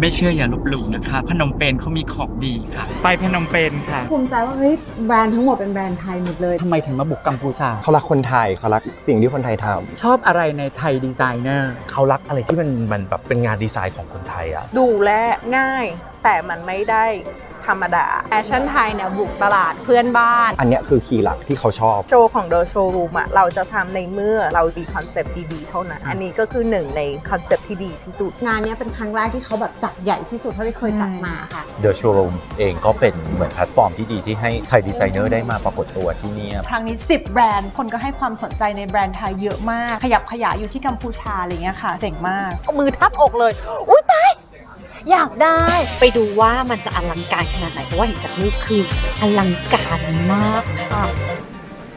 ไม่เชื่ออย่าลบหลู่นะคะ พนมเปญเขามีของดีค่ะ ไปพนมเปญค่ะ ภูมิใจว่าเฮ้ยแบรนด์ทั้งหมดเป็นแบรนด์ไทยหมดเลย ทำไมถึงมาบุกกัมพูชา เขารักคนไทยเขารักสิ่งที่คนไทยทำชอบอะไรในไทยดีไซเนอร์ เขารักอะไรที่มันมันแบบเป็นงานดีไซน์ของคนไทยอะ ดูและง่าย แต่มันไม่ได้ ธรรมดาแฟชั่นไทยเนี่ยบุกตลาดเพื่อนบ้าน อันเนี้ยคือคีย์หลักที่เขาชอบ โชว์ของ The Showroom อะเราจะทำในเมื่อเรามีคอนเซปต์ดีๆ เท่านั้น อันนี้ก็คือหนึ่งในคอนเซปต์ที่ดีที่สุด งานเนี้ยเป็นครั้งแรกที่เขาแบบจัดใหญ่ที่สุดเท่าที่เคยจัดมาค่ะ The Showroom เองก็เป็นเหมือนแพลตฟอร์มที่ดีที่ให้ไทยดีไซเนอร์ได้มาปรากฏตัวที่เนี่ยครั้งนี้ 10 แบรนด์ คนก็ให้ความสนใจในแบรนด์ไทยเยอะมาก ขยับขยายอยู่ที่กัมพูชาอะไรเงี้ยค่ะ เจ๋งมาก เอามือทับอกเลย อุ้ยตาย อยากได้ ไปดูว่ามันจะอลังการขนาดไหนเพราะว่าเห็นจากรูปคืออลังการมากค่ะ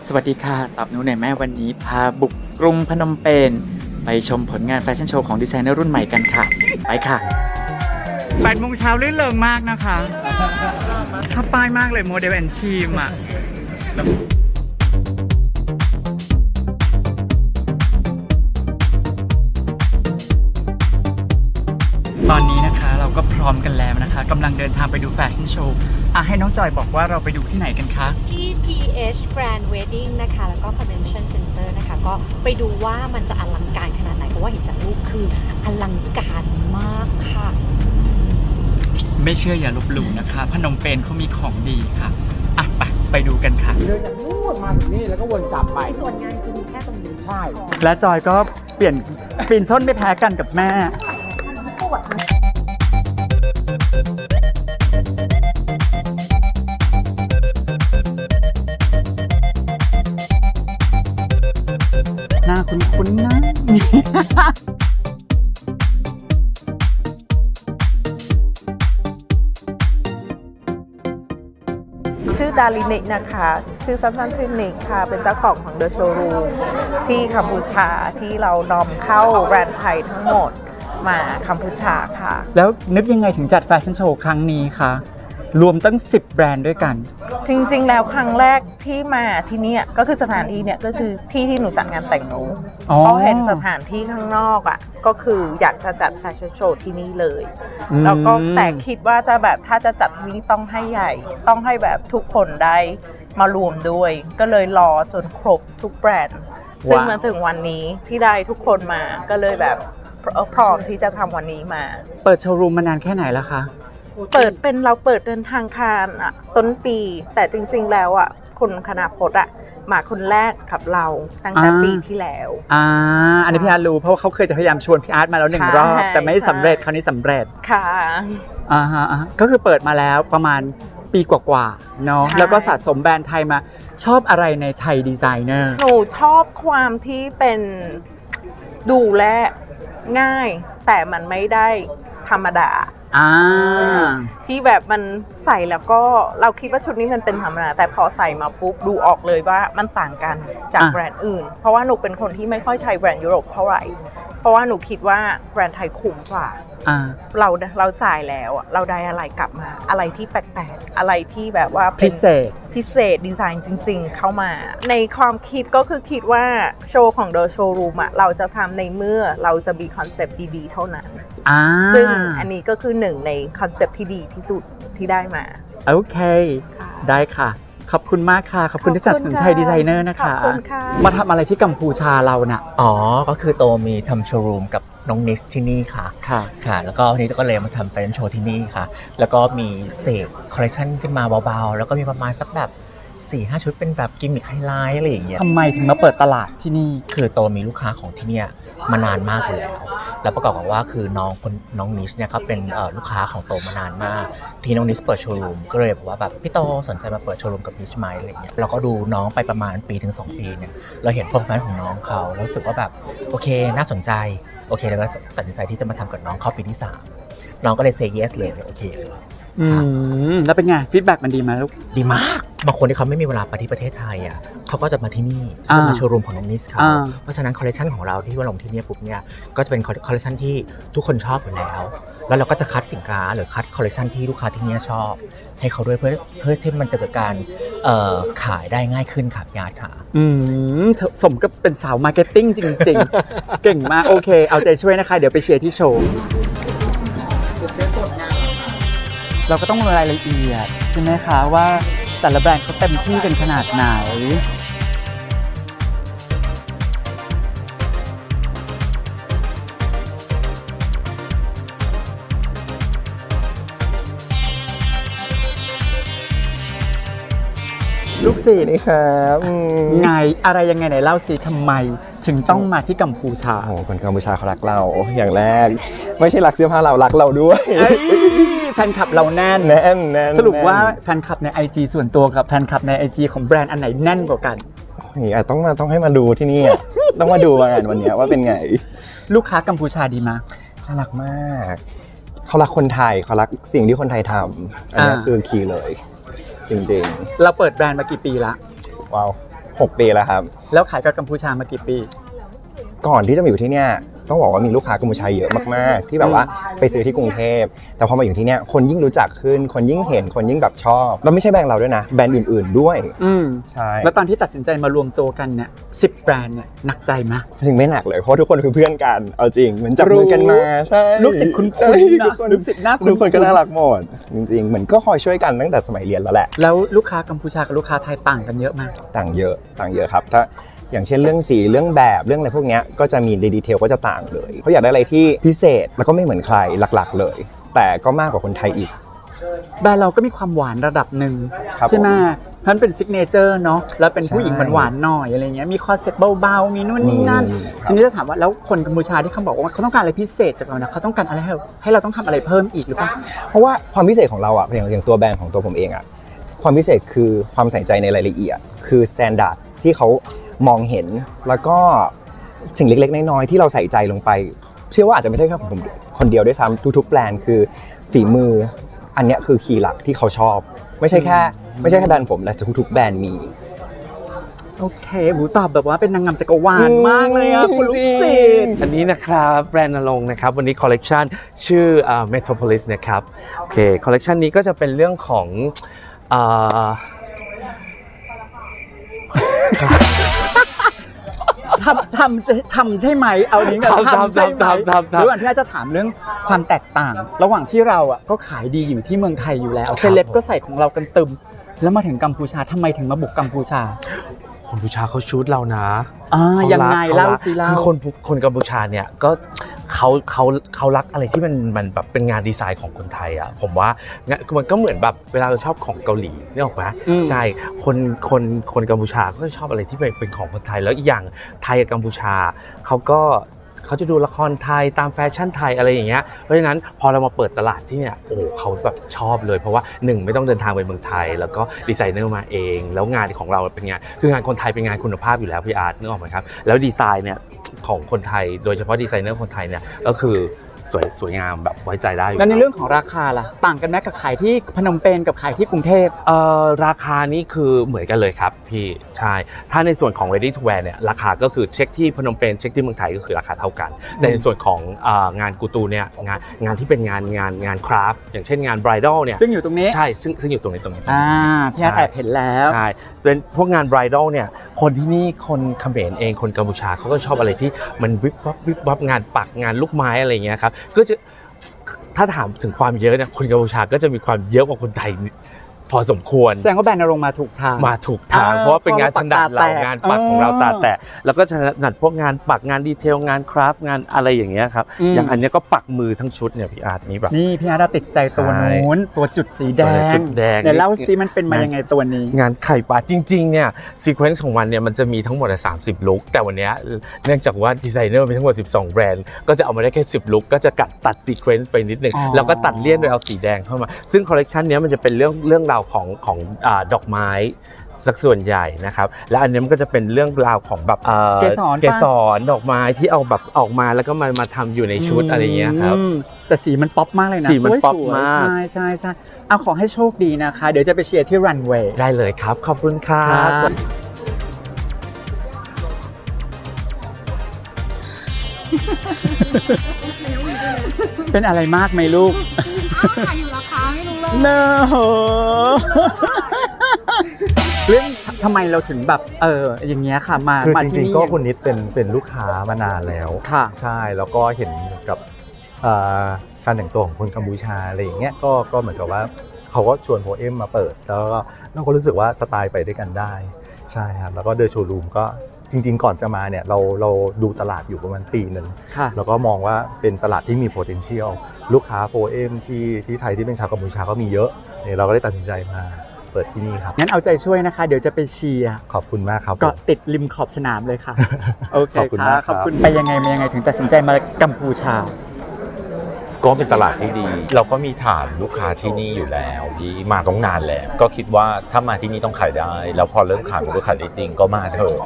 สวัสดีค่ะตอบหนูหน่อยแม่วันนี้พาบุกกรุงพนมเปญไปชมผลงานแฟชั่นโชว์ของดีไซเนอร์รุ่นใหม่กันค่ะ ไปค่ะ8โมงเช้าลื่นเริงมากนะคะ ชอบป้ายมากเลยโมเดลแอนทีมอะ ก็พร้อมกันแล้วนะคะกำลังเดินทางไปดูแฟชั่นโชว์อะให้น้องจอยบอกว่าเราไปดูที่ไหนกันคะที่ PH Grand Wedding นะคะ แล้วก็ Convention Center นะคะ ก็ไปดูว่ามันจะอลังการขนาดไหน เพราะว่าเห็นจากรูปคืออลังการมากค่ะ ไม่เชื่ออย่าลบหลู่นะคะ พนมเปญเขามีของดีค่ะอะไปไปดูกันค่ะ เดินจากนู่นมาถึงนี่แล้วก็วนกลับไป ส่วนงานคือมีแค่ตรงนี้ใช่ และจอยก็เปลี่ยนปีนส้นไม่แพ้กันกับแม่หน้ ลินิกนะคะ ชื่อสั้นๆชื่อนิกค่ะ เป็นเจ้าของของเดอะโชว์รูมที่กัมพูชาที่เรานำเข้าแบรนด์ไทยทั้งหมดมากัมพูชาค่ะ แล้วนึกยังไงถึงจัดแฟชั่นโชว์ครั้งนี้คะรวมตั้ง 10 แบรนด์ด้วยกัน จริง ๆ แล้วครั้งแรกที่มาที่เนี่ยก็คือสถานที่เนี่ยก็คือที่ที่หนูจัดงานแต่งหนูอ๋อเพราะเห็นสถานที่ข้างนอกอะก็คืออยากจะจัดแฟชั่นโชว์ที่นี่เลยอืมแล้วก็แต่คิดว่าจะแบบถ้าจะจัดที่นี่ต้องให้ใหญ่ ต้องให้แบบทุกคนได้มารวมด้วย ก็เลยรอจนครบทุกแบรนด์ ซึ่งมาถึงวันนี้ที่ได้ทุกคนมาก็เลยแบบเอ่อพร้อมที่จะทำวันนี้มา เปิดโชว์รูมมานานแค่ไหนแล้วคะ เปิดเป็นเราเปิดเดินทางคารอะต้นปี แต่จริง ๆ แล้วอะคุณคณะพจน์อะมาคนแรกกับเราตั้งแต่อ่า ปีที่แล้ว อ่าอันนี้พี่อาร์ตรู้เพราะว่าเขาเคยจะพยายามชวนพี่อาร์ตมาแล้วหนึ่งใช่รอบแต่ไม่สำเร็จใช่คราวนี้สำเร็จค่ะ อ่าฮะอ่าฮะก็คือเปิดมาแล้วประมาณปีกว่าๆเนาะใช่ แล้วก็สะสมแบรนด์ไทยมา ชอบอะไรในไทยดีไซเนอร์หนูชอบความที่เป็นดูและง่าย แต่มันไม่ได้ธรรมดา อ่า ที่แบบมันใส่แล้วก็เราคิดว่าชุดนี้มันเป็นธรรมดาแต่พอใส่มาปุ๊บดูออกเลยว่ามันต่างกันจากอะ แบรนด์อื่น เพราะว่าหนูเป็นคนที่ไม่ค่อยใช้แบรนด์ยุโรปเท่าไหร่ เพราะว่าหนูคิดว่าแบรนด์ไทยคุ้มกว่า อ่า เราเราจ่ายแล้วอะเราได้อะไรกลับมา อะไรที่แปลกๆอะไรที่แบบว่าป็นพิเศษ พิเศษดีไซน์จริงๆ เข้ามา ในความคิดก็คือคิดว่าโชว์ของ The Showroom อะเราจะทำในเมื่อเราจะมีคอนเซปต์ดีๆ เท่านั้นอ่า ซึ่งอันนี้ก็คือหนึ่งในคอนเซปต์ที่ดีที่สุดที่ได้มา โอเคค่ะได้ค่ะ ขอบคุณมากค่ะ ขอบคุณที่สนับสนุนไทยดีไซเนอร์นะคะขอบคุณค่ะมาทำอะไรที่กัมพูชาเราน่ะ อ๋อ ก็คือโตมีทำโชว์รูมกับน้องนิสที่นี่ค่ะ ค่ะ ค่ะ แล้วก็วันนี้ก็เลยมาทำแฟชั่นโชว์ที่นี่ค่ะ แล้วก็มีเศษคอลเลคชันขึ้นมาเบาๆ แล้วก็มีประมาณสักแบบ4ี่ห้าชุดเป็นแบบกิมมิคไฮไลท์อะไรอย่างเงี้ยทำไมถึงมาเปิดตลาดที่นี่ คือโตมีลูกค้าของที่เนี่ย มานานมากอยู่แล้ว แล้วประกอบกับว่าคือน้องคนน้องนิสเนี่ยเขาเป็นเอ่อลูกค้าของโตมานานมาก ที่น้องนิสเปิดโชว์รูมก็เลยบอกว่าแบบพี่โตสนใจมาเปิดโชว์รูมกับนิสไหมอะไรเงี้ยเราก็ดูน้องไปประมาณปีถึง 2 ปีเนี่ยเราเห็น performance ของน้องเขาแล้วรู้สึกว่าแบบโอเคน่าสนใจโอเคแล้วก็ตัดสินใจที่จะมาทำกับน้องเข้าปีที่ 3 น้องก็เลย say yes เลยโอเคเลยอืมแล้วเป็นไงฟีดแบ็กมันดีไหมลูกดีมาก บางคนที่เขาไม่มีเวลาไปที่ประเทศไทยอะเขาก็จะมาที่นี่อ่าจะมาโชว์รูมของน้องนิสเขาอ่า เพราะฉะนั้นคอลเลคชันของเราที่ว่าลงที่เนี่ยปุ๊บเนี่ยก็จะเป็นคอลเลคชันที่ทุกคนชอบอยู่แล้ว แล้วเราก็จะคัดสินค้าหรือคัดคอลเลคชันที่ลูกค้าที่เนี่ยชอบ ให้เขาด้วยเพื่อเพื่อที่มันจะเกิดการเอ่อขายได้ง่ายขึ้นค่ะญาติค่ะ อืมเธอสมกับเป็นสาวมาร์เก็ตติ้งจริง ๆ เก่งมาก โอเค เอาใจช่วยนะคะ เดี๋ยวไปเชียร์ที่โชว์ เราก็ต้องรายละเอียดใช่ไหมคะว่าแต่ละแบรนด์เขาเต็มที่กันขนาดไหน ลูกศิษย์นี่ครับอืมไงอะไรยังไงไหนเล่าสิทำไม ถึงต้องมาที่กัมพูชา โอ้โหคนกัมพูชาเขารักเราอย่างแรก ไม่ใช่รักเสื้อผ้าเรารักเราด้วยเอ้ยแฟนคลับเราแน่น แน่นแน่นสรุปว่าแน่นแฟนคลับใน IG ส่วนตัวกับแฟนคลับใน IG ของแบรนด์อันไหนแน่นกว่ากัน นี่อะต้องมาต้องให้มาดูที่นี่อะต้องมาดูมางานวันเนี้ยว่าเป็นไงลูกค้ากัมพูชาดีมาก น่ารักมาก เขารักคนไทยเขารักสิ่งที่คนไทยทำอันเนี้ยอ่า คือคีย์เลย จริงเราเปิดแบรนด์มากี่ปีละ ๆ ว้าวหกปีแล้วครับ แล้วขายกับกัมพูชามากี่ปี ก่อนที่จะมาอยู่ที่เนี่ย ต้องบอกว่ามีลูกค้ากัมพูชาเยอะมากๆ ที่แบบว่าไปซื้อที่กรุงเทพ แต่พอมาอยู่ที่เนี่ยคนยิ่งรู้จักขึ้น คนยิ่งเห็นคนยิ่งแบบชอบแล้วไม่ใช่แบรนด์เราด้วยนะ แบรนด์อื่น ๆด้วยอืมใช่แล้วตอนที่ตัดสินใจมารวมตัวกันเนี่ยสิบแบรนด์เนี่ยหนักใจไหมจริงไม่หนักเลยเพราะทุกคนคือเพื่อนกันเอาจริงเหมือนจับมือกันมาใช่ลูกศิษย์คุ้นๆใช่นะทุกคนลูกศิษย์น่าคุ้นๆทุกคนก็น่ารักหมดจริงๆเหมือนก็คอยช่วยกันตั้งแต่สมัยเรียนแล้วแหละแล้วลูกค้ากัมพูชากับลูกค้าไทยต่างกันเยอะมากต่างเยอะต่างเยอะครับถ้า อย่างเช่นเรื่องสีเรื่องแบบเรื่องอะไรพวกเนี้ยก็จะมีในดีเทลก็จะต่างเลยเขาอยากได้อะไรที่พิเศษแล้วก็ไม่เหมือนใครหลักๆ เลย แต่ก็มากกว่าคนไทยอีกแบรนด์เราก็มีความหวานระดับหนึ่งครับใช่ไหมผมเพราะมันเป็นซิกเนเจอร์เนาะแล้วเป็นผู้หญิงใช่หวานๆหน่อยอะไรเงี้ยมีคอนเซ็ปต์เบาๆ มีนู่นนี่นั่นมีครับทีนี้จะถามว่าแล้วคนกัมพูชาที่เขาบอกว่าเขาต้องการอะไรพิเศษจากเรานะเขาต้องการอะไรให้เราให้เราต้องทำอะไรเพิ่มอีกหรือเปล่าเพราะว่าความพิเศษของเราอะอย่างอย่างตัวแบรนด์ของตัวผมเองอะความพิเศษคือความใส่ใจในรายละเอียด คือสแตนดาร์ดที่เขา มองเห็น แล้วก็สิ่งเล็ก ๆ น้อยๆที่เราใส่ใจลงไป เชื่อว่าอาจจะไม่ใช่แค่ผมคนเดียวด้วยซ้ำทุกๆแบรนด์คือฝีมือ อันเนี้ยคือคีย์หลักที่เขาชอบ ไม่ใช่แค่ ไม่ใช่แค่แบรนด์ผมแต่ทุกๆแบรนด์มีโอเคหูตอบแบบว่าเป็นนางงามจักรวาลมากเลยอะคุณลูกศิษย์อันนี้นะครับแบรนด์นรงค์นะครับวันนี้คอลเลกชันชื่ออ่า Metropolis นะครับโอเคคอลเลกชันนี้ก็จะเป็นเรื่องของอ่า ทำทำจะทำใช่ไหมเอานี้กันทำทำใช่ไหมทำทำทำทำหรือว่าที่อาจจะถามเรื่องความแตกต่าง ระหว่างที่เราอะก็ขายดีอยู่ที่เมืองไทยอยู่แล้วครับเซเลบก็ใส่ของเรากันตึม แล้วมาถึงกัมพูชาทำไมถึงมาบุกกัมพูชาคนกัมพูชาเขาชูดเรานะอ่าขรักยังไงขเล่ารักสิเล่า คือคนคนกัมพูชาเนี่ยก็ เขาเขาเขารักอะไรที่มันมันแบบเป็นงานดีไซน์ของคนไทยอะผมว่างานมันก็เหมือนแบบเวลาเราชอบของเกาหลีนี่ออกไหมอืมใช่คนคนคนกัมพูชาก็จะชอบอะไรที่เป็นเป็นของคนไทยแล้วอีกอย่างไทยกับกัมพูชาเขาก็เขาจะดูละครไทยตามแฟชั่นไทยอะไรอย่างเงี้ย เพราะฉะนั้นพอเรามาเปิดตลาดที่เนี่ยโอ้โหเขาแบบชอบเลย เพราะว่าหนึ่งไม่ต้องเดินทางไปเมืองไทย แล้วก็ดีไซเนอร์มาเอง แล้วงานของเราเป็นงานคืองานคนไทยเป็นงานคุณภาพอยู่แล้วพี่อาร์ตนึกออกไหมครับแล้วดีไซน์เนี่ย ของคนไทย โดยเฉพาะดีไซเนอร์คนไทยเนี่ยก็คือสวยสวยงามแบบไว้ใจได้อยู่แล้วในแล้วเรื่องของราคาล่ะ ต่างกันไหมกับขายที่พนมเปญกับขายที่กรุงเทพเอ่อราคานี่คือเหมือนกันเลยครับพี่ใช่ถ้าในส่วนของ ready to wear เนี่ยราคาก็คือเช็คที่พนมเปญเช็คที่เมืองไทยก็คือราคาเท่ากัน แต่ในส่วนของเอ่องานกูตูเนี่ยงานงานที่เป็นงานงานงานคราฟอย่างเช่นงาน bridal เนี่ยซึ่งอยู่ตรงนี้ใช่ซึ่งซึ่งอยู่ตรงนี้ตรงนี้ตรงอ่านี้พี่อาร์ตแอบเห็นแล้วใช่เป็นพวกงานไบรดอลเนี่ย คนที่นี่คนเขมรเองคนกัมพูชาเขาก็ชอบอะไรที่มันวิบวับวิบวับงานปักงานลูกไม้อะไรเงี้ยครับก็จะถ้าถามถึงความเยอะเนี่ยคนกัมพูชาก็จะมีความเยอะกว่าคนไทย พอสมควร แสดงว่าแบรนด์นรงค์มาถูกทาง มาถูกทาง อ่าเพราะว่าเป็นงานถนัดเราเพราะว่าปักตาแตกงานปักของเราเออตาแตะแล้วก็ถนัดพวกงานปักงานดีเทลงานคราฟต์งานอะไรอย่างเงี้ยครับอืม อย่างอันเนี้ยก็ปักมือทั้งชุดเนี่ยพี่อาร์ตนี้แบบ นี่พี่อาร์ตติดใจตัวใช่นู้นตัวจุดสีแดตัวจุงดแดง เดี๋ยวเล่าซิมันเป็นมานะยังไงตัวนี้ งานไข่ปลาจริงๆเนี่ยซีเควนซ์ของมันเนี่ยมันจะมีทั้งหมดสามสิบลุกแต่วันเนี้ยเนื่องจากว่าดีไซเนอร์มีทั้งหมด 12 แบรนด์ ก็จะเอามาได้แค่ 10 ลุกก็จะกัดตัดซีเควนซ์ไปนิดนึงอ๋อ แล้วก็ตัดเลี่ยนโดยเอาสีแดงเข้ามา ซึ่งคอลเลกชันเนี้ยมันจะเป็นเรื่องเรื่องราวของของอาดอกไม้สักส่วนใหญ่นะครับ และอันเนี้ยมันก็จะเป็นเรื่องราวของแบบอ่อเกสรปะเกสรดอกไม้ที่เอาแบบออกมาแล้วก็มามาทำอยู่ในชุดอะไรอย่างเงี้ยครับอืมแต่สีมันป๊อปมากเลยนะสีมันสวยๆป๊อปมากใช่ใช่ใช่เอาขอให้โชคดีนะคะ เดี๋ยวจะไปเชียร์ที่รันเวย์ได้เลยครับ ขอบคุณครัครับบเป็นอะไรมากไหมลูก อยู่ราคาไม่รู้เลยเนอะเรื่องทำไมเราถึงแบบเอออย่างเงี้ยค่ะมาคือมาจที่ริงนี่ ๆก็คุณนิดเป็นเป็นลูกค้ามานานแล้วค่ะ ใช่แล้วก็เห็นกับเอ่อการแต่งตัวของคนกัมพูชาอะไรอย่างเงี้ยก็ก็เหมือนกับว่าเขาก็ชวนโพเอมมาเปิด แล้วก็เราก็รู้สึกว่าสไตล์ไปด้วยกันได้ใช่ครับแล้วก็เดอะโชว์รูมก็จริง ๆ ก่อนจะมาเนี่ยเราเราดูตลาดอยู่ประมาณปีหนึ่ง ค่ะ แล้วก็มองว่าเป็นตลาดที่มี potential ลูกค้าโพเอมที่ที่ไทยที่เป็นชาวกัมพูชาก็มีเยอะเนี่ยเราก็ได้ตัดสินใจมาเปิดที่นี่ครับ งั้นเอาใจช่วยนะคะ เดี๋ยวจะไปเชียร์ขอบคุณมากครับเกาะติดริมขอบสนามเลยค่ะ โอเคขอบคุณค่ะมากคขรับ อบคุณไปยังไงมายังไงถึงตัดสินใจมากัมพูชา ก็เป็นตลาดที่ดี เราก็มีฐานลูกค้าที่นี่อยู่แล้วที่มาต้องนานแล้ว ก็คิดว่าถ้ามาที่นี่ต้องขายได้ แล้วพอเริ่มขายมันก็ขายได้จริงก็มาเถอะ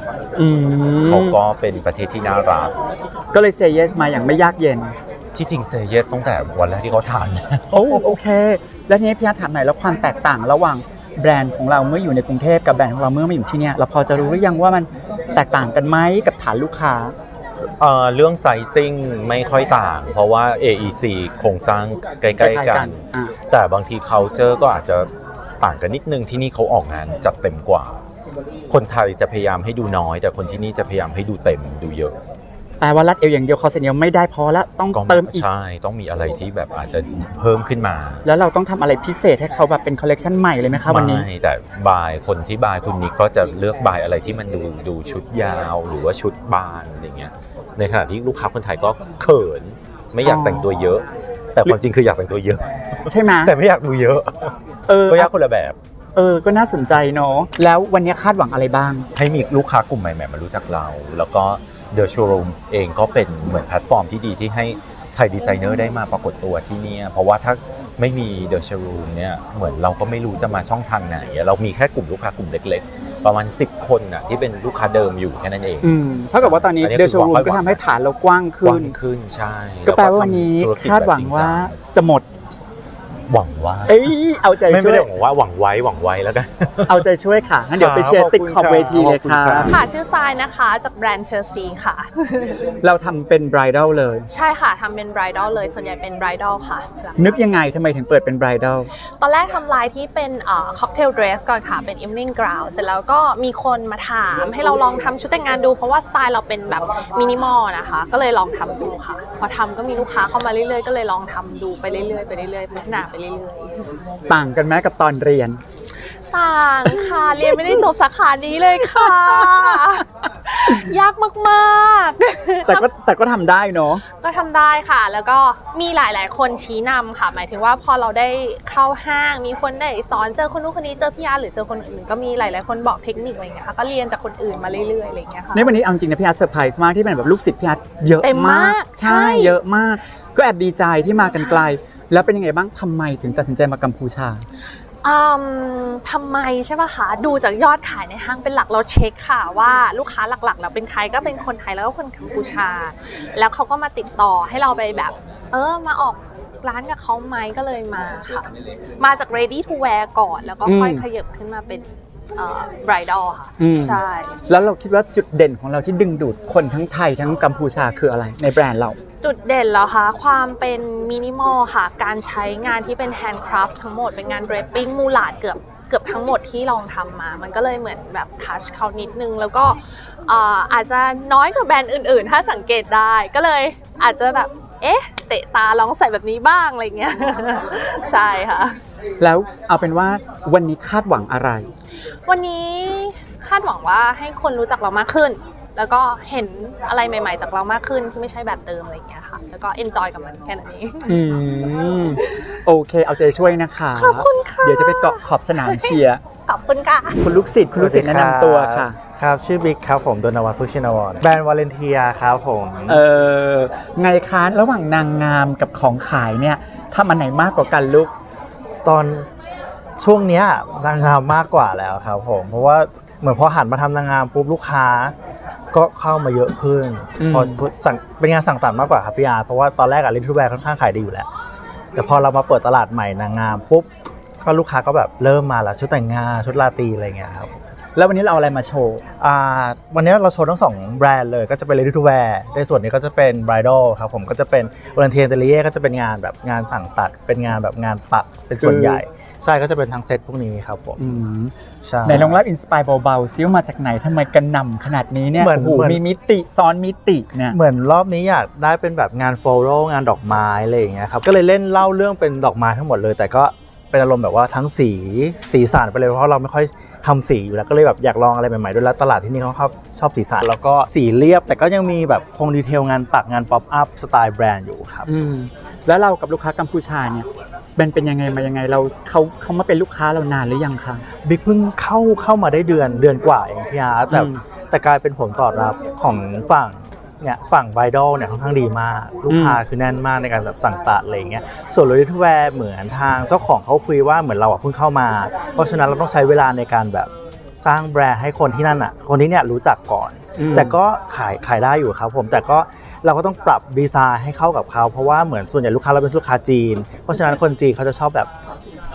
อืมเขาก็เป็นประเทศที่น่ารัก ก็เลยเซเยสมาอย่างไม่ยากเย็น ที่จริงเซเยสตั้งแต่วันแรกที่เขาทาน โอ้โอเค แล้วทีนี้พี่อาร์ตถามหน่อยแล้วความแตกต่างระหว่างแบรนด์ของเราเมื่ออยู่ในกรุงเทพกับแบรนด์ของเราเมื่อมาอยู่ที่เนี่ยเราพอจะรู้หรือยังว่ามันแตกต่างกันไหมกับฐานลูกค้า เอ่อเรื่องไซซิ่งไม่ค่อยต่าง เพราะว่า AEC โครงสร้างใกล้คล้ายๆๆกักันนอ่าแต่บางที culture ก็อาจจะต่างกันนิดนึงที่นี่เขาออกงานจัดเต็มกว่า คนไทยจะพยายามให้ดูน้อย แต่คนที่นี่จะพยายามให้ดูเต็มดูเยอะ แปลว่ารัดเอวอย่างเดียวคอเซเนียไม่ได้พอละต้องก็เติมอีก ใช่ต้องมีอะไรที่แบบอาจจะเพิ่มขึ้นมา แล้วเราต้องทำอะไรพิเศษให้เขาแบบเป็นคอลเลกชันใหม่เลยไหมคะวันนี้ไม่แต่บายคนที่บายคุณนิกก็จะเลือกบายอะไรที่มันดูดูชุดยาวหรือว่าชุดบานอะไรเงี้ยในขณะที่ลูกค้าคนไทยก็เขิน ไม่อยากอ๋อแต่งตัวเยอะ แต่ความจริงคืออยากแต่งตัวเยอะ ใช่ไหมแต่ไม่อยากดูเยอะเออก็ยากคนละแบบเออ ก็น่าสนใจเนาะ แล้ววันนี้คาดหวังอะไรบ้าง ให้มีลูกค้ากลุ่มใหม่ๆมารู้จักเรา แล้วก็ The Showroom เองก็เป็นเหมือนแพลตฟอร์มที่ดีที่ให้ไทยดีไซเนอร์ได้มาปรากฏตัวที่เนี่ยเพราะว่าถ้าไม่มี The Showroom เนี่ยเหมือนเราก็ไม่รู้จะมาช่องทางไหน เรามีแค่กลุ่มลูกค้ากลุ่มเล็กๆ ประมาณ 10 คนน่ะที่เป็นลูกค้าเดิมอยู่แค่นั้นเองอืมเท่ากับว่าตอนนี้อันนี้เดคือลโชว์รูมหวังไว้ก็ทำให้ฐานเรากว้างกขึ้ว้านงขึ้นใช่ก็แปลว่าวันนี้ล้ก็ทำธุรกิจคาดหวังว่าจะหมด หวังว่าเอ้ยเอาใจไม่ช่ไม่วยได้หวังว่าหวังไว้หวังไว้แล้วกัน เอาใจช่วยค่ะงั้นเดี๋ยวไปเชียร์ติดขอบเวทีเลยค่ะค่ะชื่อทรายนะคะจากแบรนด์เชอร์ซีค่ะ เราทำเป็นบรายดัลเลย ใช่ค่ะทำเป็นบรายดอลเลยส่วนใหญ่เป็นบรายดอลค่ะ นึกยังไงทำไมถึงเปิดเป็นบรายดัลตอนแรกทำลายที่เป็นค็อกเทลเดรสก่อนค่ะ เป็น evening gown เสร็จแล้วก็มีคนมาถามให้เราลองทำชุดแต่งงานดู เพราะว่าสไตล์เราเป็นแบบมินิมอลนะคะ ก็เลยลองทำดูค่ะ พอทำก็มีลูกค้าเข้ามาเรื่อยๆ ก็เลยลองทำดูไปเรื่อยๆไปเรื่อยๆพัฒนาไปเรื่อยๆต่างกันไหมกับตอนเรียนต่างค่ะ เรียนไม่ได้จบสาขานี้เลยค่ะ ยากมากๆ แต่ก็แต่ก็ทำได้เนาะ ก็ทำได้ค่ะ แล้วก็มีหลาย ๆ คนชี้นำค่ะ หมายถึงว่าพอเราได้เข้าห้าง มีคนได้สอนเจอคนนู้นคนนี้เจอพี่อาร์ตหรือเจอคนอื่นก็มีหลาย ๆ คนบอกเทคนิคอะไรอย่างเงี้ยค่ะ ก็เรียนจากคนอื่นมาเรื่อย ๆ อะไรอย่างเงี้ยค่ะ ในวันนี้เอาจริงนะพี่อาร์ตเซอร์ไพรส์มากที่เป็นแบบลูกศิษย์พี่อาร์ตเยอะเต็มมากใช่ ใช่เยอะมาก ก็แอบดีใจที่มากันไกล แล้วเป็นยังไงบ้างทำไมถึงตัดสินใจมากัมพูชา อืมทำไมใช่ป่ะคะดูจากยอดขายในห้างเป็นหลักเราเช็คค่ะว่าลูกค้าหลักๆ เราเป็นใครก็เป็นคนไทยแล้วก็คนกัมพูชา แล้วเขาก็มาติดต่อให้เราไปแบบ เออมาออกร้านกับเขาไหมก็เลยมาค่ะ มาจาก ready to wear ก่อนแล้วก็ค่อยอืมขยับขึ้นมาเป็นเอ่อ bridal ค่ะ อืม ใช่ แล้วเราคิดว่าจุดเด่นของเราที่ดึงดูดคนทั้งไทยทั้งกัมพูชาคืออะไรในแบรนด์เรา จุดเด่นแล้วคะ ความเป็นมินิมอลค่ะ การใช้งานที่เป็นแฮนด์คราฟทั้งหมด เป็นงานเรปปิ้งมูลาดเกือบเกือบทั้งหมดที่ลองทำมา มันก็เลยเหมือนแบบทัชเขานิดนึง แล้วก็อาจจะน้อยกว่าแบรนด์อื่น ๆ ถ้าสังเกตได้ ก็เลยอาจจะแบบ เอ๊ะ เตะตาลองใส่แบบนี้บ้างอะไรเงี้ย ใช่ค่ะ แล้วเอาเป็นว่าวันนี้คาดหวังอะไร วันนี้คาดหวังว่าให้คนรู้จักเรามากขึ้น แล้วก็เห็นอะไรใหม่ ๆ จากเรามากขึ้นที่ไม่ใช่แบบเดิมอะไรอย่างเงี้ยค่ะ แล้วก็เอนจอยกับมันแค่นั้นเองอืมโอเคเอาใจช่วยนะคะ ขอบคุณค่ะเดี๋ยวจะไปเกาะขอบสนามเชียร์ขอบคุณค่ะ คุณลูกศิษย์คุณลูกศิษย์แนะนำตัวค่ะ ครับชื่อบิ๊กครับผมโดนวัฒน์พุชินวรแบรนด์วาเลนเทียครับผมเออไงคะระหว่างนางงามกับของขายเนี่ยทำอันไหนมากกว่ากันลูกตอนช่วงเนี้ยนางงามมากกว่าแล้วครับผม เพราะว่า เหมือนพอหันมาทำนางงามปุ๊บลูกค้า ก็เข้ามาเยอะขึ้นอืม พอสั่งเป็นงานสั่งตัดมากกว่าครับพี่อาร์เพราะว่าตอนแรกอะลิทเทิลแวร์ค่อนข้างขายดีอยู่แล้ว แต่พอเรามาเปิดตลาดใหม่นางงามปุ๊บก็ลูกค้าก็แบบเริ่มมาละชุดแต่งงานชุดราตรีอะไรเงี้ยครับแล้ววันนี้เราเอาอะไรมาโชว์ อ่าวันนี้เราโชว์ทั้งสองแบรนด์เลยก็จะเป็น ready to wear ในส่วนนี้ก็จะเป็น bridal ครับผมก็จะเป็น volunteer atelier ก็จะเป็นงานแบบงานสั่งตัดเป็นงานแบบงานปักเป็นส่วนใหญ่ ใช่ก็จะเป็นทั้งเซตพวกนี้ครับผมอืมใช่ ไหนลองเล่าอินสปายเบาๆซิว่ามาจากไหนทำไมกระหน่ำขนาดนี้เนี่ยเหมือนโอ้โหเหมือน มีมิติซ้อนมิติเนี่ย เหมือนรอบนี้อยากได้เป็นแบบงานโฟโลงานดอกไม้อะไรอย่างเงี้ยครับก็เลยเล่นเล่าเรื่องเป็นดอกไม้ทั้งหมดเลย แต่ก็เป็นอารมณ์แบบว่าทั้งสีสีสันไปเลยเพราะเราไม่ค่อยทำสีอยู่แล้วก็เลยแบบอยากลองอะไรใหม่ๆด้วยแล้วตลาดที่นี่เขาชอบชอบสีสันแล้วก็สีเรียบ แต่ก็ยังมีแบบคงดีเทลงานปักงานป๊อปอัพสไตล์แบรนด์อยู่ครับ อืมแล้วเรากับลูกค้ากัมพูชาเนี่ย เป็นเป็นยังไงมายังไงเราเขาเขามาเป็นลูกค้าเรานานหรือยังคะ บิ๊กเพิ่งเข้าเข้ามาได้เดือนเดือนกว่าเองพี่อาร์ตแต่อืม แต่กลายเป็นผลตอบรับของฝั่งเนี่ยฝั่งไวดอลเนี่ยค่อนข้างดีมาก ลูกค้าคือแน่นมากในการแบบสั่งตัดอะไรอย่างเงี้ยส่วนโรดิทแวร์เหมือนทางเจ้าของเขาคุยว่าเหมือนเราอะเพิ่งเข้ามา เพราะฉะนั้นเราต้องใช้เวลาในการแบบสร้างแบรนด์ให้คนที่นั่นอะคนที่เนี่ยรู้จักก่อน อืมแต่ก็ขายขายได้อยู่ครับผมแต่ก็ เราก็ต้องปรับดีไซน์ให้เข้ากับเขา เพราะว่าเหมือนส่วนใหญ่ลูกค้าเราเป็นลูกค้าจีน เพราะฉะนั้นคนจีนเขาจะชอบแบบ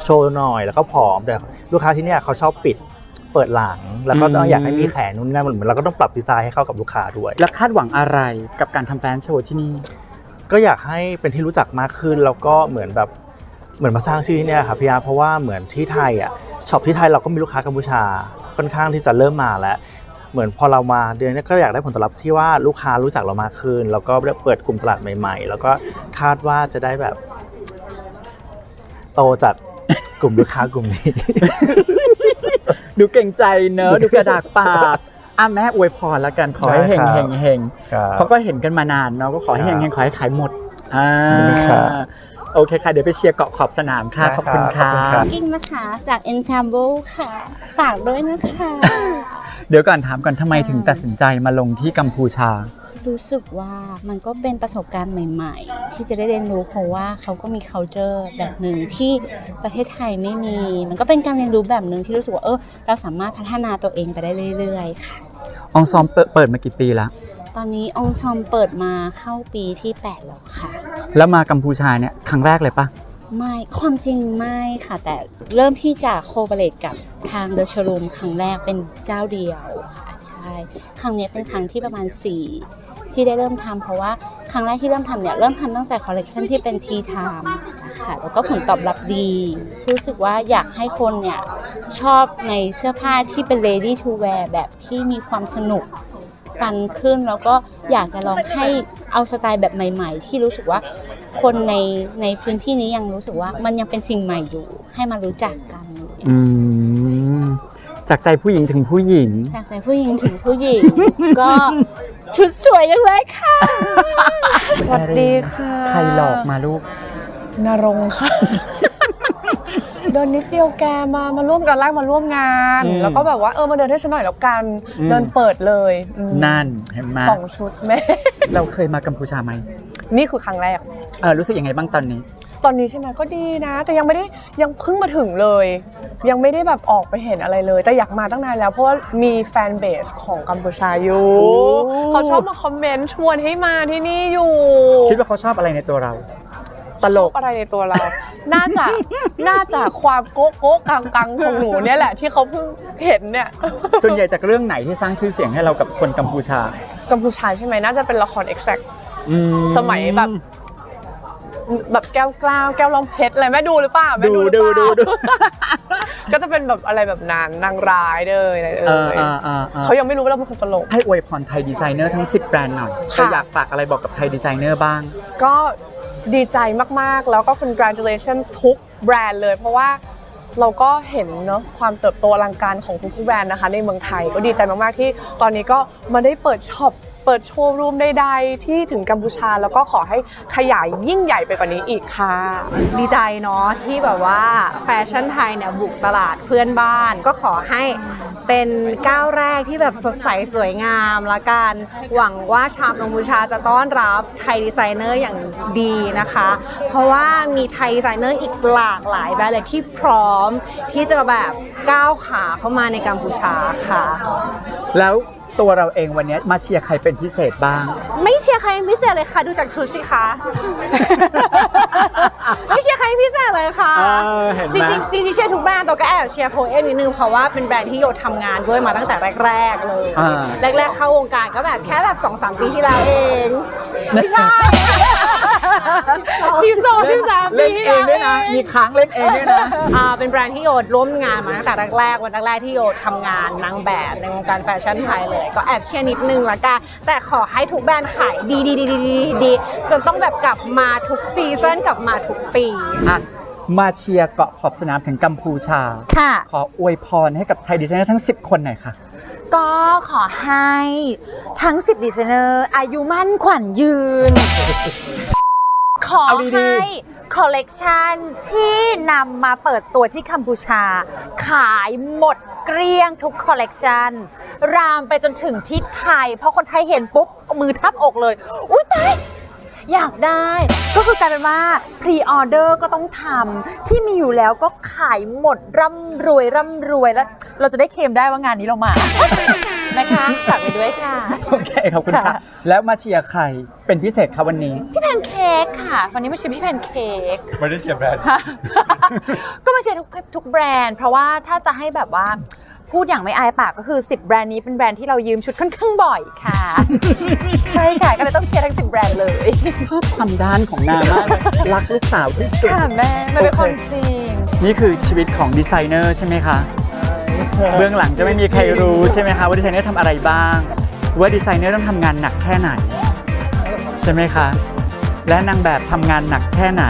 โชว์หน่อย แล้วก็ผอมแต่ลูกค้าที่เนี่ยเขาชอบปิดเปิดหลัง แล้วก็ต้องอืมอยากให้มีแขนนู่นนนั่นเหมือนเราก็ต้องปรับดีไซน์ให้เข้ากับลูกค้าด้วย แล้วคาดหวังอะไรกับการทำแฟนโชว์ที่นี่ ก็อยากให้เป็นที่รู้จักมากขึ้นแล้วก็เหมือนแบบเหมือนมาสร้างชื่อที่เนี่ยครับพี่อาร์เพราะว่าเหมือนที่ไทยอะช็อปที่ไทยเราก็มีลูกค้ากัมพูชาค่อนข้างที่จะเริ่มมาแล้ว เหมือนพอเรามาเดือนนี้ก็อยากได้ผลตอบรับที่ว่าลูกค้ารู้จักเรามากขึ้น แล้วก็เปิดกลุ่มตลาดใหม่ ๆ แล้วก็คาดว่าจะได้แบบ โตจากกลุ่มลูกค้ากลุ่มนี้ ดูเก่งใจเนอะดูกระดากปากอะแม่อวยพรแล้วกันขอให้เฮงได้คเฮรับงเฮงครับเขาก็เห็นกันมานานเนาะก็ขอให้เฮงครับเฮงขอให้ขายหมดอ่าครับโอเคค่ะ เดี๋ยวไปเชียร์เกาะขอบสนามค่ะได้ขอบคุณครัค่ะบขอบคุณครับกิ้งนะคะจาก Ensemble ค่ะ ฝากด้วยนะคะ เดี๋ยวก่อนถามก่อนทำไมถึงตัดสินใจมาลงที่กัมพูชา รู้สึกว่ามันก็เป็นประสบการณ์ใหม่ ๆ ที่จะได้เรียนรู้เพราะว่าเขาก็มี culture แบบหนึ่งที่ประเทศไทยไม่มี มันก็เป็นการเรียนรู้แบบหนึ่งที่รู้สึกว่าเออเราสามารถพัฒนาตัวเองไปได้เรื่อยๆค่ะองซอมเปิดเปิดมากี่ปีแล้วตอนนี้องซอมเปิดมาเข้าปีที่ 8 แล้วค่ะ แล้วมากัมพูชาเนี่ยครั้งแรกเลยปะ ไม่ความจริงไม่ค่ะ แต่เริ่มที่จะโคเบเลตกับทางเดอะชรูมครั้งแรกเป็นเจ้าเดียวค่ะใช่ครั้งนี้เป็นครั้งที่ประมาณ 4 ที่ได้เริ่มทำเพราะว่าครั้งแรกที่เริ่มทำเนี่ยเริ่มทำตั้งแต่คอลเลกชันที่เป็นทีไทม์นะคะแล้วก็ผลตอบรับดีรู้สึกว่าอยากให้คนเนี่ยชอบในเสื้อผ้าที่เป็น ready to wear แบบที่มีความสนุกฟันขึ้นแล้วก็อยากจะลองให้เอาสไตล์แบบใหม่ ๆ ที่รู้สึกว่า คนในในพื้นที่นี้ยังรู้สึกว่า มันยังเป็นสิ่งใหม่อยู่ ให้มารู้จักกันอืมจากใจผู้หญิงถึงผู้หญิง จากใจผู้หญิงถึงผู้หญิง ก็ชุดสวยจังเลยค่ะ สวัสดีค่ะ ใครหลอกมาลูกนรงค์ค่ะ เดินนิดเดียวแกมามาร่วมกันแรกมาร่วมงานอืมแล้วก็แบบว่าเออมาเดินให้ฉันหน่อยแล้วกันอืมเดินเปิดเลยอืมนั่นเห็นไหมสองชุดแม่เราเคยมากัมพูชาไหมนี่คือครั้งแรก เออรู้สึกยังไงบ้างตอนนี้ ตอนนี้ใช่ไหมก็ดีนะ แต่ยังไม่ได้ยังเพิ่งมาถึงเลย ยังไม่ได้แบบออกไปเห็นอะไรเลย แต่อยากมาตั้งนานแล้วเพราะว่ามีแฟนเบสของกัมพูชาอยู่ โอ้ เขาชอบมาคอมเมนต์ชวนให้มาที่นี่อยู่คิดว่าเขาชอบอะไรในตัวเรา ตลก อะไรในตัวเรา น่าจะน่าจะความโก๊ะโก๊ะกังกังของหนูเนี่ยแหละที่เขาเพิ่งเห็นเนี่ย ส่วนใหญ่จากเรื่องไหนที่สร้างชื่อเสียงให้เรากับคนกัมพูชากัมพูชาใช่ไหมน่าจะเป็นละคร exact อืสมัยแบบ แบบแก้วกล้าวแก้วล้อมเพชรอะไรแม่ดูหรือเปล่าแม่ดูดูหรือดูเปล่าดูก็จะเป็นแบบอะไรแบบนั้นนางร้ายเลยอะไรเอเออยเออเออเออเขายังไม่รู้ว่าเราเป็นคนตลก ให้อวยพรไทยดีไซเนอร์ทั้ง 10 แบรนด์หน่อยค่ะ เธออยากฝากอะไรบอกกับไทยดีไซเนอร์บ้าง ก็ดีใจมากๆ แล้วก็ congratulations ทุกแบรนด์เลย เพราะว่าเราก็เห็นเนาะความเติบโตอลังการของทุกๆแบรนด์นะคะ ในเมืองไทยก็ดีใจมากๆที่ตอนนี้ก็มาได้เปิดช็อป เปิดโชว์รูมใดๆ ที่ถึงกัมพูชาแล้วก็ขอให้ขยายยิ่งใหญ่ไปกว่านี้อีกค่ะ ดีใจเนาะที่แบบว่าแฟชั่นไทยเนี่ยบุกตลาดเพื่อนบ้านก็ขอให้เป็นก้าวแรกที่แบบสดใสสวยงามละกันหวังว่าชาวกัมพูชาจะต้อนรับไทยดีไซเนอร์อย่างดีนะคะ เพราะว่ามีไทยดีไซเนอร์อีกหลากหลายแบรนด์เลยที่พร้อมที่จะแบบก้าวขาเข้ามาในกัมพูชาค่ะ แล้ว ตัวเราเองวันนี้มาเชียร์ใครเป็นพิเศษบ้าง ไม่เชียร์ใครเป็นพิเศษเลยค่ะ ดูจากชุดสิคะ ไม่เชียร์ใครเป็นพิเศษเลยค่ะ เออเห็นไหมจริงๆจริงๆเชียร์ทุกแบรนด์แต่ก็แอบเชียร์โพเอ็มนิดนึงเพราะว่าเป็นแบรนด์ที่โยทำงานด้วยมาตั้งแต่แรก ๆ เลย อ่า แรก ๆ เข้าวงการก็แบบแค่แบบ2อสปีที่แล้วเอง ไม่ใช่ทีโซทีสามเล่นเองด้วยนะ มีค้างเล่นเองด้วยนะ อ่าเป็นแบรนด์ที่โยดร่วมงานมาตั้งแต่แรกๆวันแรกๆที่โยดทำงานนางแบบในวงการแฟชั่นไทยเลย ก็แอบเชียร์นิดนึงละกันแต่ขอให้ทุกแบรนด์ขายดีดีดีดีดีดีจนต้องแบบกลับมาทุกซีซั่นกลับมาทุกปี อะ มาเชียร์เกาะขอบสนามถึงกัมพูชา ค่ะ ขออวยพรให้กับไทยดีไซเนอร์ทั้ง 10 คนหน่อยค่ะ ก็ขอให้ทั้ง 10ดีไซเนอร์อายุมั่นขวัญยืน ขอเอาดีๆให้คอลเลกชันที่นำมาเปิดตัวที่กัมพูชา ขายหมดเกลี้ยงทุกคอลเลกชันรามไปจนถึงที่ไทย เพราะคนไทยเห็นปุ๊บเอามือทับอกเลย อุ้ยตาย อยากได้ ก็คือกลายเป็นว่าพรีออเดอร์ก็ต้องทำที่มีอยู่แล้วก็ขายหมดร่ำรวยร่ำรวยแล้ว เราจะได้เคลมได้ว่างานนี้เรามา นะคะฝากไปด้วยค่ะ โอเคขอบคุณค่ะ ค่ะ แล้วมาเชียร์ใครเป็นพิเศษครับวันนี้ พี่แพนเค้กค่ะวันนี้มาเชียร์พี่แพนเค้ก ไม่ได้เชียร์แบรนด์ ก็มาเชียร์ทุกทุกแบรนด์ เพราะว่าถ้าจะให้แบบว่า พูดอย่างไม่อายปากก็คือ 10 แบรนด์นี้เป็นแบรนด์ที่เรายืมชุดค่อนข้างบ่อยค่ะ ใช่ค่ะ ก็เลยต้องเชียร์ทั้ง 10 แบรนด์เลย ชอบความด้านของนางมากเลยรักลูกสาวที่สุดค่ะแม่มันเป็นความจริงนี่คือชีวิตของดีไซเนอร์ใช่ไหมคะ เบื้องหลังจะไม่มีใครรู้ใช่ไหมคะว่าดีไซเนอร์ทำอะไรบ้าง ว่าดีไซเนอร์ต้องทำงานหนักแค่ไหน ใช่ไหมคะ และนางแบบทำงานหนักแค่ไหน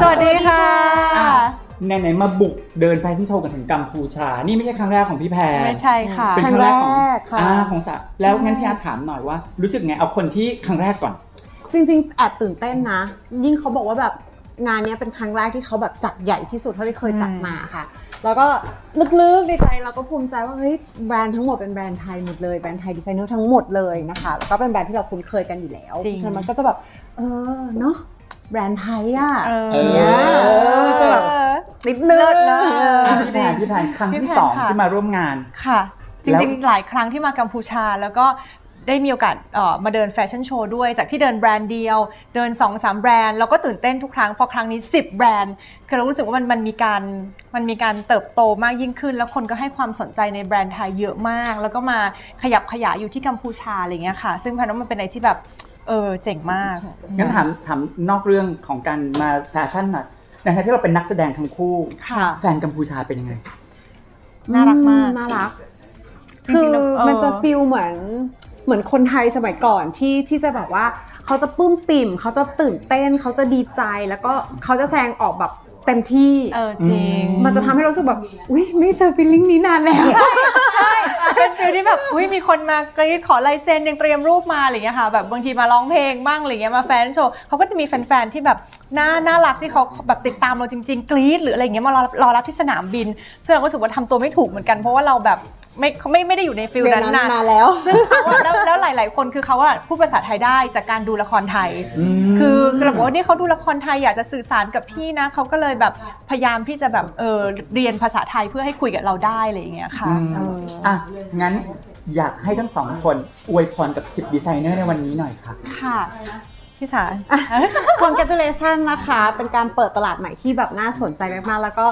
สวัสดีค่ะ ไหนๆมาบุกเดินแฟชั่นโชว์กันถึงกัมพูชา นี่ไม่ใช่ครั้งแรกของพี่แพรไม่ใช่ค่ะ เป็นครั้งแรกของครั้งแรกค่ะ อ่าของสะแล้วงั้นพี่อาร์ตถามหน่อยว่า รู้สึกไงเอาคนที่ครั้งแรกก่อน จริงๆ แอบตื่นเต้นนะ ยิ่งเขาบอกว่าแบบงานเนี้ยเป็นครั้งแรกที่เขาแบบจัดใหญ่ที่สุดเท่าที่เคยจัดมาค่ะ แล้วก็ลึกๆในใจเราก็ภูมิใจว่าเฮ้ยแบรนด์ทั้งหมดเป็นแบรนด์ไทยหมดเลยแบรนด์ไทยดีไซเนอร์ทั้งหมดเลยนะคะแล้วก็เป็นแบรนด์ที่เราคุ้นเคยกันอยู่แล้วจริง ฉะนั้นมันก็จะแบบเออเนาะ แบรนด์ไทยอะเออเนี่ยเออจะแบบนิดนึงเลิศนะอะพี่แพรพี่แพรครั้งพี่ที่แพรสองค่ะที่มาร่วมงานค่ะจแล้วริงๆ หลายครั้งที่มากัมพูชาแล้วก็ได้มีโอกาสเอ่อมาเดินแฟชั่นโชว์ด้วย จากที่เดินแบรนด์เดียว เดิน 2 3แบรนด์เราก็ตื่นเต้นทุกครั้ง พอครั้งนี้ 10 แบรนด์ คือเรารู้สึกว่ามันมันมีการมันมีการเติบโตมากยิ่งขึ้น แล้วคนก็ให้ความสนใจในแบรนด์ไทยเยอะมาก แล้วก็มาขยับขยายอยู่ที่กัมพูชาอะไรอย่างเงี้ยค่ะ ซึ่งพันว่ามันเป็นอะไรที่แบบ เออเจ๋งมาก งั้นถามถามนอกเรื่องของการมาแฟชั่นหน่อยในฐานะที่เราเป็นนักแสดงทั้งคู่ ค่ะ แฟนกัมพูชาเป็นยังไง น่ารักมาก น่ารักจริคืงอๆแล้วเออ มันจะฟีลเหมือนเหมือนคนไทยสมัยก่อนที่ที่จะแบบว่าเขาจะปลื้มปิ่มเขาจะตื่นเต้นเขาจะดีใจแล้วก็เขาจะแสดงออกแบบ เต็มที่ เออจริงมันจะทำให้เรารู้สึกแบบอุ้ยไม่เจอฟีลลิ่งนี้นานแล้ว ใช่เป็นฟิลที่แบบอุ้ยมีคนมากรีดขอลายเซ็นยังเตรียมรูปมาอะไรอย่างเงี้ยค่ะแบบบางทีมาร้องเพลงบ้างอะไรเงี้ยมาแฟนโชว์เขาก็จะมีแฟนๆที่แบบน่าน่ารักที่เขาแบบติดตามเราจริง ๆ กรีดหรืออะไรเงี้ยมารอรอรับที่สนามบินซึ่งเราก็รู้สึกว่าทำตัวไม่ถูกเหมือนกันเพราะว่าเราแบบ ไม่ไม่ไม่ได้อยู่ในฟิลนั้นเดี๋ยวนั้นนาน นานแล้วซึ่งเขาอะแล้วแล้วหลาย ๆ คนคือเขาอะพูดภาษาไทยได้จากการดูละครไทยอืมคือคือเราบอกว่านี่เขาดูละครไทยอยากจะสื่อสารกับพี่นะเขาก็เลยแบบพยายามที่จะแบบเออเรียนภาษาไทยเพื่อให้คุยกับเราได้อะไรอย่างเงี้ยค่ะอืมเอออะ งั้นอยากให้ทั้งสองคนอวยพรกับ 10 ดีไซเนอร์ในวันนี้หน่อยค่ะ ค่ะพี่สา congratulation นะคะ เป็นการเปิดตลาดใหม่ที่แบบน่าสนใจมากๆ แล้วก็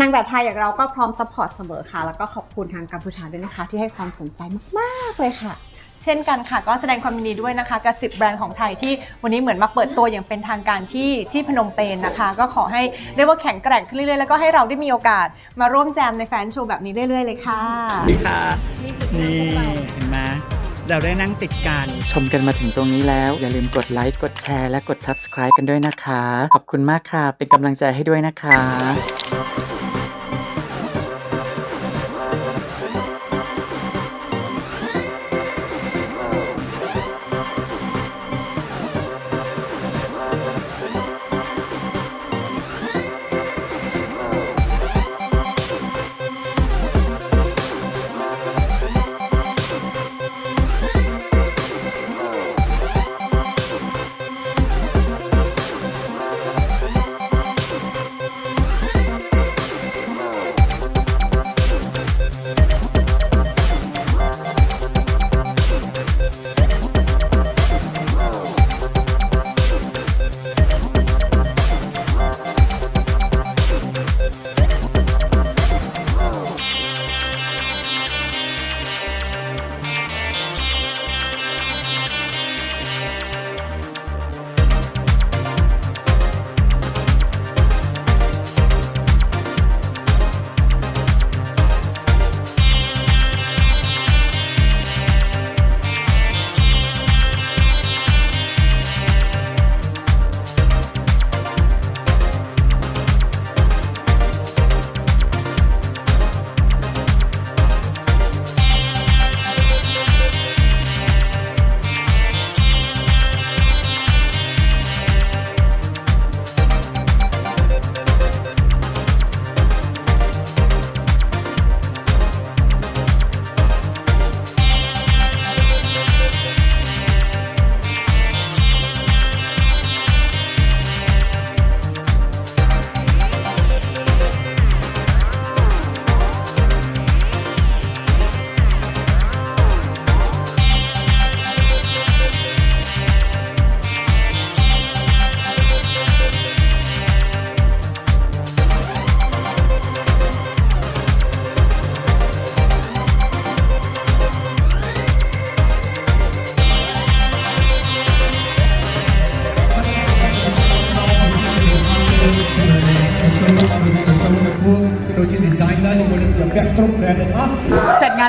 นางแบบไทยอย่างเราก็พร้อมซัพพอร์ตเสมอค่ะ แล้วก็ขอบคุณทางกัมพูชาด้วยนะคะ ที่ให้ความสนใจมากๆเลยค่ะ เช่นกันค่ะ ก็แสดงความยินดีด้วยนะคะกับ 10 แบรนด์ของไทยที่วันนี้เหมือนมาเปิดตัวอย่างเป็นทางการที่ที่พนมเปญนะคะ ก็ขอให้เรียกว่าแข็งแกร่งขึ้นเรื่อยๆแล้วก็ให้เราได้มีโอกาสมาร่วมแจมในแฟนโชว์แบบนี้เรื่อยๆเลยค่ะ นี่ค่ะ นี่เห็นไหมเราได้นั่งติดกันชมกันมาถึงตรงนี้แล้ว อย่าลืมกดไลค์กดแชร์และกด Subscribe กันด้วยนะคะ ขอบคุณมากค่ะ เป็นกำลังใจให้ด้วยนะคะ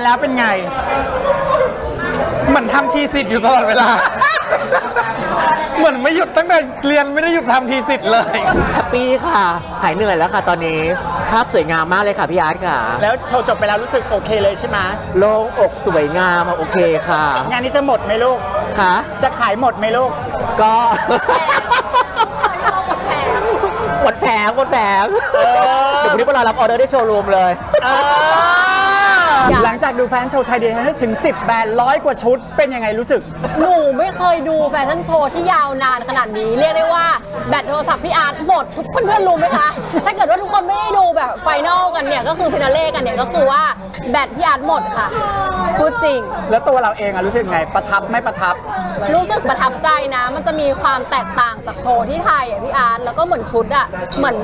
แล้วเป็นไง เหมือนทำทีสิทธิ์อยู่ตลอดเวลา เหมือนไม่หยุดตั้งแต่เรียนไม่ได้หยุดทำทีสิทธิ์เลย แฮปปี้ค่ะ หายเหนื่อยแล้วค่ะตอนนี้ ภาพสวยงามมากเลยค่ะพี่อาร์ตค่ะแล้วโชว์จบไปแล้วรู้สึกโอเคเลยใช่ไหมโล่งอกสวยงามโอเคค่ะ งานนี้จะหมดไหมลูก ค่ะ จะขายหมดไหมลูก ก็หมดแผงหมดแผงเดี๋ยววันนี้พวกเรารับออเดอร์ที่โชว์รูมเลยหลัง จากดูแฟนโชว์ไทยเดย์ถึง 10 แบรนด์ร้อยกว่าชุด เป็นยังไงรู้สึก หนูไม่เคยดูแฟชั่นโชว์ที่ยาวนานขนาดนี้ เรียกได้ว่าแบตโทรศัพท์พี่อาร์ตหมดทุกคนเพื่อนๆรู้ไหมคะ ถ้าเกิดว่าทุกคนไม่ได้ดูแบบไฟนอลกันเนี่ย ก็คือฟินาเล่กันเนี่ยก็คือว่าแบตพี่อาร์ตหมดค่ะพูดจริง แล้วตัวเราเองอะรู้สึกไงประทับไม่ประทับ รู้สึกประทับใจนะ มันจะมีความแตกต่างจากโชว์ที่ไทยอะพี่อาร์ตแล้วก็เหมือนชุดอะเหมือน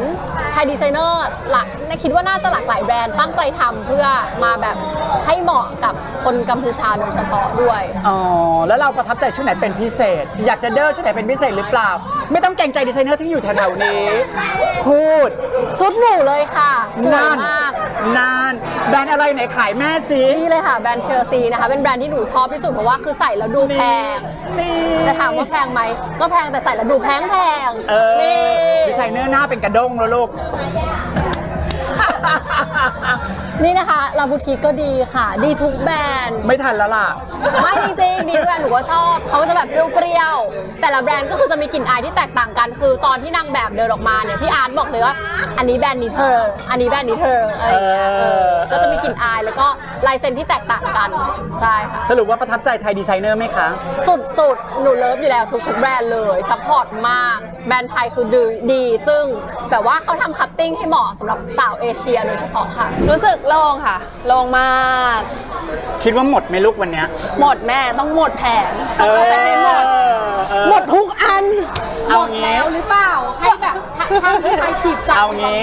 ไทยดีไซเนอร์หลักคิดว่าน่าจะหลากหลายแบรนด์ตั้งใจทำเพื่อมาแบบให้เหมาะกับคนกัมพูชาโดยเฉพาะด้วย อ๋อ แล้วเราประทับใจชุดไหนเป็นพิเศษ อยากจะเดอร์ชุดไหนเป็นพิเศษหรือเปล่า ไม่ต้องเกรงใจดีไซเนอร์ที่อยู่แถวๆนี้ พูด ชุดหนูเลยค่ะสวยนานมากนานแบรนด์อะไรไหนขายแม่สินี่เลยค่ะแบรนด์เชอร์ซีนะคะ เป็นแบรนด์ที่หนูชอบที่สุดเพราะว่าคือใส่แล้วดูแพงแต่ถามว่าแพงไหมก็แพงแต่ใส่แล้วดูแพงแพงเออนี่ดีไซเนอร์หน้าเป็นกระด้งแล้วลูก นี่นะคะลาบูทีก็ดีค่ะ ดีทุกแบรนด์ ไม่ทันแล้วล่ะ ไม่จริงๆดีทุกแบรนด์หนูก็ชอบ เขาก็จะแบบเปรี้ยวๆ แต่ละแบรนด์ก็คือจะมีกลิ่นอายที่แตกต่างกัน คือตอนที่นางแบบเดินออกมาเนี่ย พี่อาร์ตบอกเลยว่า อันนี้แบรนด์นี้เธอ อันนี้แบรนด์นี้เธออะไรอย่างเงี้ยเออก็จะมีกลิ่นอายแล้วก็ลายเซ็นที่แตกต่างกัน ใช่ค่ะ สรุปว่าประทับใจไทยดีไซเนอร์ไหมคะ สุดๆ หนูเลิฟอยู่แล้วทุกๆแบรนด์เลยซัพพอร์ตมาก แบรนด์ไทยคือดีดีซึ่งแบบว่าเขาทำคัตติ้งให้เหมาะสำหรับสาวเอเชียโดยเฉพาะค่ะ รู้สึกโล่งค่ะ โล่งมาก คิดว่าหมดไหมลูกวันเนี้ยหมดแม่ต้องหมดแผงเอต้องอเอาไปให้หมด เออ หมดทุกอันเอางี้หรือเปล่า ให้แบบช่างที่ไทยถีบจับเอางี้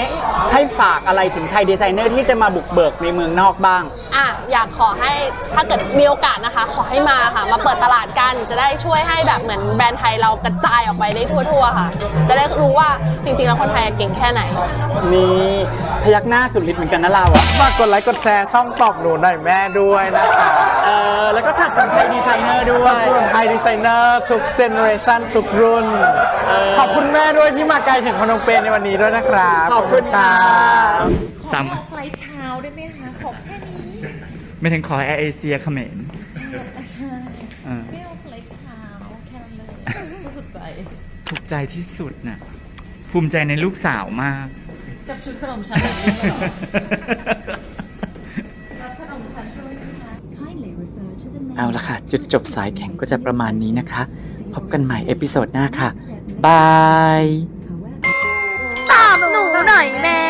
ให้ฝากอะไรถึงไทยดีไซเนอร์ที่จะมาบุกเบิกในเมืองนอกบ้างอะอยากขอให้ถ้าเกิดมีโอกาสนะคะ ขอให้มาค่ะ มาเปิดตลาดกันจะได้ช่วยให้แบบเหมือนแบรนด์ไทยเรากระจายออกไปได้ทั่วๆค่ะ จะได้รู้ว่าจริงๆแล้วคนไทยเก่งแค่ไหน นี่พยักหน้าสุดฤทธิ์เหมือนกันนะเราอะฝากกดไลค์กดแชร์ช่องตอบหนูหน่อยแม่ด้วยนะคะเออแล้วก็สนับสนุนไทยดีไซเนอร์ด้วสนัย บสนุนไทยดีไซเนอร์ทุกเจเนอเรชันทุกรุ่น ขอบคุณแม่ด้วยที่มาไกลถึงพนมเปญในวันนี้ด้วยนะครับ ขอบคุณค่ะ สาม ไฟล์เช้าได้ไหมคะ ขอแค่นี้ ไม่ถึงขอแอร์เอเชียเขมรใช่อ่า ไม่เอาไฟล์เช้าแค่นั้นเลยสุดใจ ถูกใจที่สุดน่ะ ภูมิใจในลูกสาวมาก กับชุดขนมชั้นแบบนี้เลยเหรอรับขนมชั้นช่วยไหมคะเอาละค่ะ จุดจบสายแข่งก็จะประมาณนี้นะคะพบกันใหม่เอพิโซดหน้าค่ะ บาย ตอบหนูหน่อยแม่